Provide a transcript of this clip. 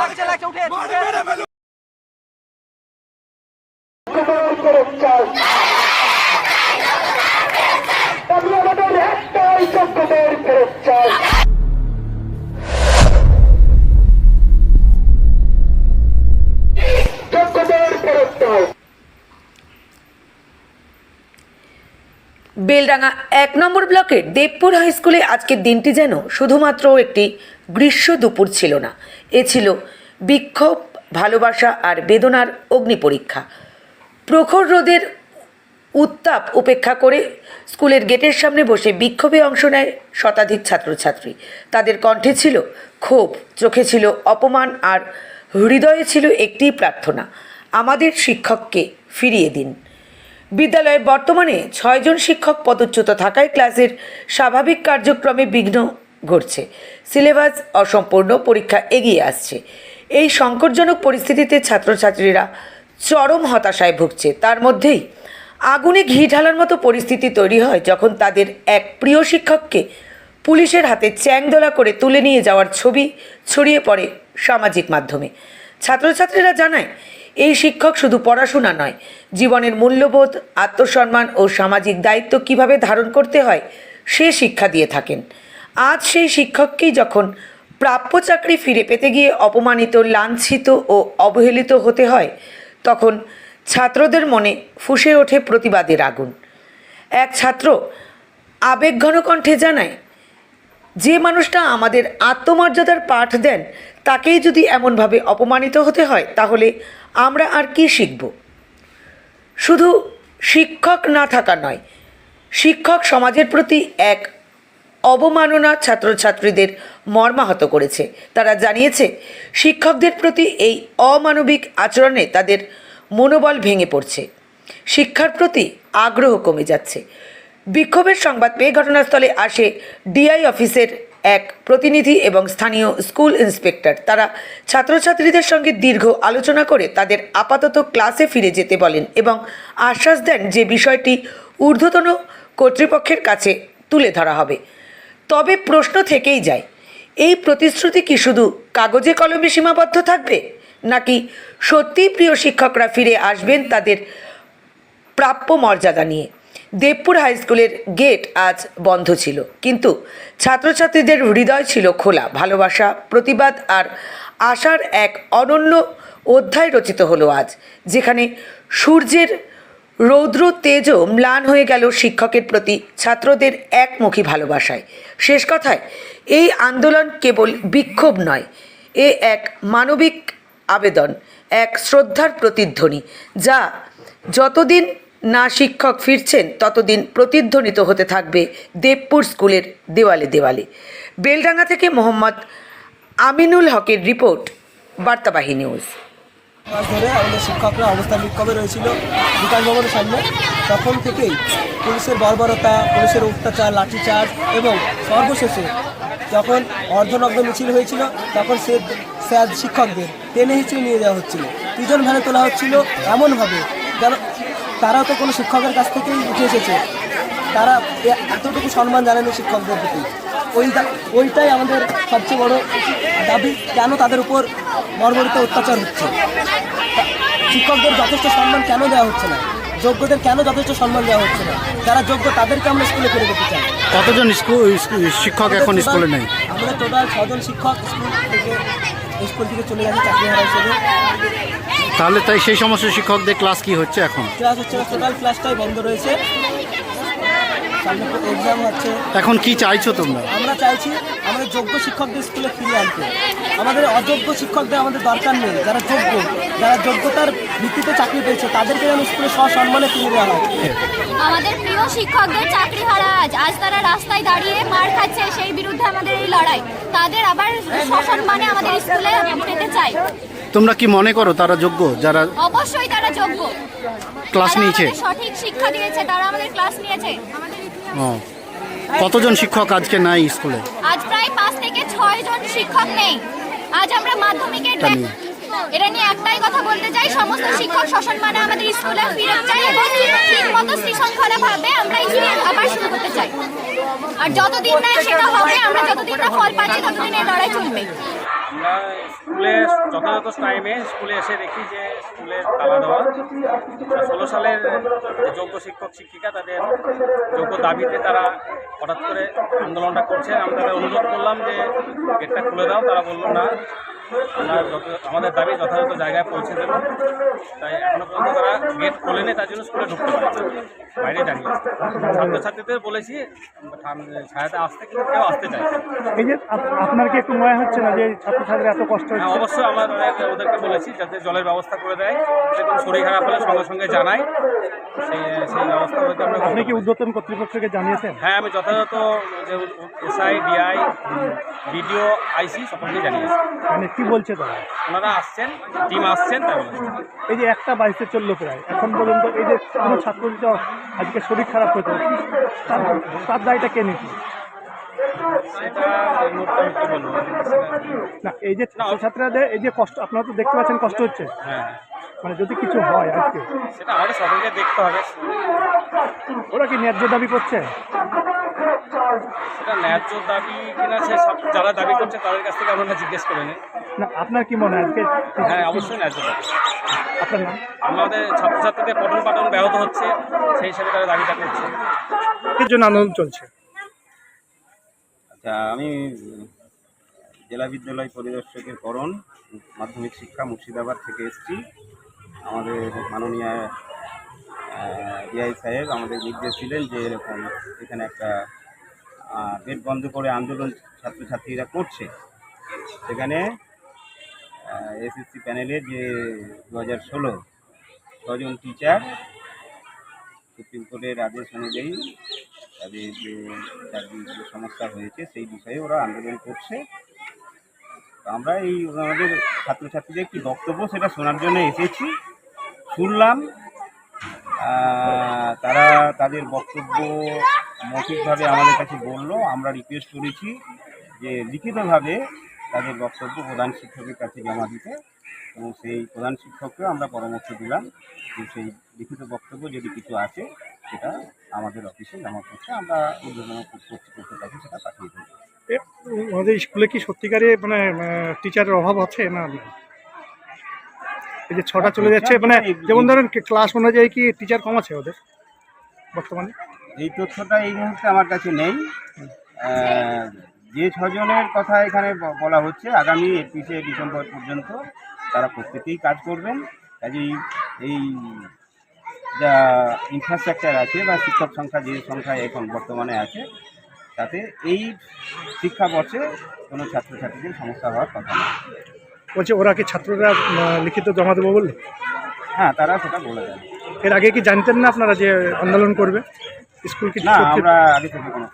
ဟာကြလိုက်ထုတ်တဲ့ বেলডাঙ্গা এক নম্বর ব্লকের দেবপুর হাই স্কুলে আজকের দিনটি যেন শুধুমাত্র একটি গ্রীষ্ম দুপুর ছিল না, এ ছিল বিক্ষোভ, ভালোবাসা আর বেদনার অগ্নি পরীক্ষা। প্রখর রোদের উত্তাপ উপেক্ষা করে স্কুলের গেটের সামনে বসে বিক্ষোভে অংশ নেয় শতাধিক ছাত্রছাত্রী। তাদের কণ্ঠে ছিল ক্ষোভ, চোখে ছিল অপমান আর হৃদয়ে ছিল একটিই প্রার্থনা, আমাদের শিক্ষককে ফিরিয়ে দিন। বিদ্যালয়ে বর্তমানে ছয়জন শিক্ষক পদচ্যুত থাকায় ক্লাসের স্বাভাবিক কার্যক্রমে বিঘ্ন ঘটছে। সিলেবাস অসম্পূর্ণ, পরীক্ষা এগিয়ে আসছে। এই সংকটজনক পরিস্থিতিতে ছাত্রছাত্রীরা চরম হতাশায় ভুগছে। তার মধ্যেই আগুনে ঘি ঢালার মতো পরিস্থিতি তৈরি হয় যখন তাদের এক প্রিয় শিক্ষককে পুলিশের হাতে চ্যাংদোলা করে তুলে নিয়ে যাওয়ার ছবি ছড়িয়ে পড়ে সামাজিক মাধ্যমে। ছাত্রছাত্রীরা জানায় এই শিক্ষক শুধু পড়াশোনা নয়, জীবনের মূল্যবোধ, আত্মসম্মান ও সামাজিক দায়িত্ব কীভাবে ধারণ করতে হয়, সে শিক্ষা দিয়ে থাকেন। আজ সেই শিক্ষককেই যখন প্রাপ্য চাকরি ফিরে পেতে গিয়ে অপমানিত, লাঞ্ছিত ও অবহেলিত হতে হয়, তখন ছাত্রদের মনে ফুসে ওঠে প্রতিবাদের আগুন। এক ছাত্র আবেগঘন কণ্ঠে জানায়, যে মানুষটা আমাদের আত্মমর্যাদার পাঠ দেন, তাকেই যদি এমনভাবে অপমানিত হতে হয়, তাহলে আমরা আর কি শিখব? শুধু শিক্ষক না থাকা নয়, শিক্ষক সমাজের প্রতি এক অবমাননা ছাত্রছাত্রীদের মর্মাহত করেছে। তারা জানিয়েছে, শিক্ষকদের প্রতি এই অমানবিক আচরণে তাদের মনোবল ভেঙে পড়ছে। শিক্ষার প্রতি আগ্রহ কমে যাচ্ছে। বিক্ষোভের সংবাদ পেয়ে ঘটনাস্থলে আসে ডিআই অফিসের এক প্রতিনিধি এবং স্থানীয় স্কুল ইন্সপেক্টর। তারা ছাত্রছাত্রীদের সঙ্গে দীর্ঘ আলোচনা করে তাদের আপাতত ক্লাসে ফিরে যেতে বলেন এবং আশ্বাস দেন যে বিষয়টি ঊর্ধ্বতন কর্তৃপক্ষের কাছে তুলে ধরা হবে। তবে প্রশ্ন থেকেই যায়, এই প্রতিশ্রুতি কি শুধু কাগজে কলমে সীমাবদ্ধ থাকবে, নাকি সত্যিই প্রিয় শিক্ষকরা ফিরে আসবেন তাদের প্রাপ্য মর্যাদা নিয়ে? দেবপুর হাই স্কুলের গেট আজ বন্ধ ছিল। কিন্তু ছাত্রছাত্রীদের হৃদয় ছিল খোলা, ভালোবাসা, প্রতিবাদ আর আশার এক অনন্য অধ্যায় রচিত হলো আজ, যেখানে সূর্যের রৌদ্র তেজও ম্লান হয়ে গেল শিক্ষকের প্রতি ছাত্রদের একমুখী ভালোবাসায়। শেষ কথায়, এই আন্দোলন কেবল বিক্ষোভ নয়, এ এক মানবিক আবেদন, এক শ্রদ্ধার প্রতিধ্বনি, যা যতদিন না শিক্ষক ফিরছেন, ততদিন প্রতিধ্বনিত হতে থাকবে দেবপুর স্কুলের দেওয়ালে দেওয়ালে। বেলডাঙ্গা থেকে মোহাম্মদ আমিনুল হকের রিপোর্ট বার্তাবাহী নিউজ। ধরে আমাদের শিক্ষকরা অবস্থান বিক্ষোভে রয়েছিল বিকাশ ভবনের সামনে। তখন থেকেই পুলিশের বর্বরতা, পুলিশের অত্যাচার, লাঠিচার্জ এবং সর্বশেষে যখন অর্ধনগ্ন মিছিল হয়েছিল, তখন সে স্যার শিক্ষকদের টেনে হিঁচড়ে নিয়ে যাওয়া হচ্ছিল। দুজন ভ্যানে তোলা হচ্ছিল এমনভাবে যেন তারা তো কোনো শিক্ষকের কাছ থেকেই উঠে এসেছে। তারা এতটুকু সম্মান জানেনি শিক্ষকদের প্রতি। ওই ওইটাই আমাদের সবচেয়ে বড় দাবি কেন তাদের উপর বর্বরিত অত্যাচার হচ্ছে? শিক্ষকদের যথেষ্ট সম্মান কেন দেওয়া হচ্ছে না? যোগ্যদের কেন যথেষ্ট সম্মান দেওয়া হচ্ছে না? যারা যোগ্য তাদেরকে আমরা স্কুলে ফিরে যেতে চাই। কতজন শিক্ষক এখন স্কুলে নেই? আমাদের টোটাল ছজন শিক্ষক স্কুল থেকে স্কুল থেকে চলে গেছে চাকরি হারা হিসেবে। তাহলে তাই সেই সমস্ত শিক্ষকদের ক্লাস কি হচ্ছে এখন? ক্লাস হচ্ছে টোটাল ক্লাসটাই বন্ধ রয়েছে। এক্সাম হচ্ছে। এখন কি চাইছো তোমরা? আমরা চাইছি আমাদের যোগ্য শিক্ষকদের স্কুলে ফিরিয়ে আনতে। আমাদের অযোগ্য শিক্ষকদের আমাদের দরকার নেই যারা যোগ্য। যারা যোগ্যতার ভিত্তিতে চাকরি পেয়েছে তাদেরকে যেন স্কুলে সসম্মানে ফিরিয়ে দেওয়া হয়। আমাদের প্রিয় শিক্ষকদের চাকরি হারা আজ। আজ তারা রাস্তায় দাঁড়িয়ে মার খাচ্ছে সেই বিরুদ্ধে আমাদের এই লড়াই। তাদের আবার সসম্মানে আমাদের স্কুলে পেতে চাই। তোমরা কি মনে করো তারা যোগ্য? যারা অবশ্যই তারা যোগ্য। ক্লাস নিয়েছে? সঠিক শিক্ষা দিয়েছে তারা আমাদের ক্লাস নিয়েছে। ও। কতজন শিক্ষক আজকে নাই স্কুলে? আজ প্রায় পাঁচ থেকে ছয় জন শিক্ষক নেই। আজ আমরা মাধ্যমিকের এটা নিয়ে। এটা নিয়ে একটাই কথা বলতে চাই সমস্ত শিক্ষক সসম্মানে আমাদের স্কুলে ফিরে চাই এবং ঠিক মতো শৃঙ্খলা ভাবে আমরা স্কুলে আবার শুরু করতে চাই। আর যতদিন না সেটা হবে আমরা যতদিন না ফল পাচ্ছি ততদিন এই লড়াই চলবে। আমরা স্কুলে যথাযথ টাইমে স্কুলে এসে দেখি যে স্কুলে তালা দেওয়া। ষোলো সালের যোগ্য শিক্ষক, শিক্ষিকা তাদের যোগ্য দাবিতে তারা হঠাৎ করে আন্দোলনটা করছে। আমরা তাদের অনুরোধ করলাম যে গেটটা খুলে দাও। তারা বলল, না। আমাদের দাবি যথাযথ জায়গায় পৌঁছে দেবো। তাই এখনও পর্যন্ত তারা গেট খোলেনি তার জন্য স্কুলে ঢুকতে পারে বাইরে দাঁড়িয়ে ছাত্রছাত্রীদের বলেছি ছায়াতে আসতে কিন্তু কেউ আসতে চাইছে না। এই যে আপনার কি একটু মনে হচ্ছে না যে ছাত্রছাত্রীরা এত কষ্ট হ্যাঁ অবশ্যই আমরা ওদেরকে বলেছি যাতে জলের ব্যবস্থা করে দেয়। যে কোনো শরীর খারাপ হলে সঙ্গে সঙ্গে জানাই সেই সেই ব্যবস্থা ওদেরকে আমরা আপনি কি। উদ্যোতন কর্তৃপক্ষকে জানিয়েছেন? হ্যাঁ আমি যথাযথ যে এসআই ডিআই বিডিও আইসি সকলকে জানিয়েছি। মানে কি বলছে তারা? ওনারা আসছেন টিম আসছেন তাই এই যে একটা বাইশে চলল প্রায় এখন পর্যন্ত এই যে কোনো ছাত্র আজকে শরীর খারাপ হয়েছে তার দায়টা কে বলব। না এই যে ছাত্রছাত্রীদের এই যে কষ্ট আপনারা তো দেখতে পাচ্ছেন কষ্ট হচ্ছে। হ্যাঁ। মানে যদি কিছু হয় আজকে। সেটা আমাদের সকলকে দেখতে হবে। ওরা কি ন্যায্য দাবি করছে? সেটা ন্যায্য দাবি কিনা সে সব যারা দাবি করছে তাদের কাছ থেকে আমরা জিজ্ঞেস করে নিই। না আপনার কি মনে হয় আজকে? হ্যাঁ অবশ্যই ন্যায্য দাবি। আপনার নাম? আমাদের ছাত্রছাত্রীদের পঠন পাঠন ব্যাহত হচ্ছে সেই হিসেবে তারা দাবিটা করছে। এর জন্য আন্দোলন চলছে? আচ্ছা আমি জেলা বিদ্যালয় পরিদর্শকের করণ মাধ্যমিক শিক্ষা মুর্শিদাবাদ থেকে এসেছি। আমাদের মাননীয় ডিআই সাহেব আমাদের নির্দেশ দিলেন যে এরকম এখানে একটা গেট বন্ধ করে আন্দোলন ছাত্রছাত্রীরা করছে। সেখানে এসএসসি প্যানেলে যে দু হাজার ষোলো ছজন টিচার সুপ্রিম কোর্টের আদেশ অনুযায়ী তাদের যে চাকরির যে সমস্যা হয়েছে সেই বিষয়ে ওরা আন্দোলন করছে। আমরা এই আমাদের ছাত্রছাত্রীদের কি বক্তব্য সেটা শোনার জন্য এসেছি। শুনলাম তারা তাদের বক্তব্য মৌখিকভাবে আমাদের কাছে বলল আমরা রিকোয়েস্ট করেছি যে লিখিতভাবে তাদের বক্তব্য প্রধান শিক্ষকের কাছে জমা দিতে এবং সেই প্রধান শিক্ষককে আমরা পরামর্শ দিলাম যে সেই লিখিত বক্তব্য যদি কিছু আছে, সেটা আমাদের অফিসে জমা করতে আমরা কর্তৃপক্ষের কাছে সেটা পাঠিয়ে দেবো আমাদের স্কুলে কি সত্যিকারে মানে টিচারের অভাব আছে না? এই যে ছটা চলে যাচ্ছে মানে যেমন ধরেন ক্লাস অনুযায়ী কি টিচার কম আছে ওদের বর্তমানে? এই তথ্যটা এই মুহূর্তে আমার কাছে নেই। যে ছজনের কথা এখানে বলা হচ্ছে, আগামী একত্রিশে ডিসেম্বর পর্যন্ত তারা প্রত্যেকেই কাজ করবেন। কাজেই এই যা ইনফ্রাস্ট্রাকচার আছে বা শিক্ষক সংখ্যা, যে সংখ্যায় এখন বর্তমানে আছে, তাতে এই শিক্ষাবর্ষে কোনো ছাত্রছাত্রীদের সমস্যা হওয়ার কথা না। বলছে ওরা কি ছাত্ররা লিখিত জমা দেবো বললে? হ্যাঁ তারা সেটা বলে দেন এর আগে কি জানতেন না আপনারা যে আন্দোলন করবে? স্কুল কি না আমরা আগে থেকে কোনো।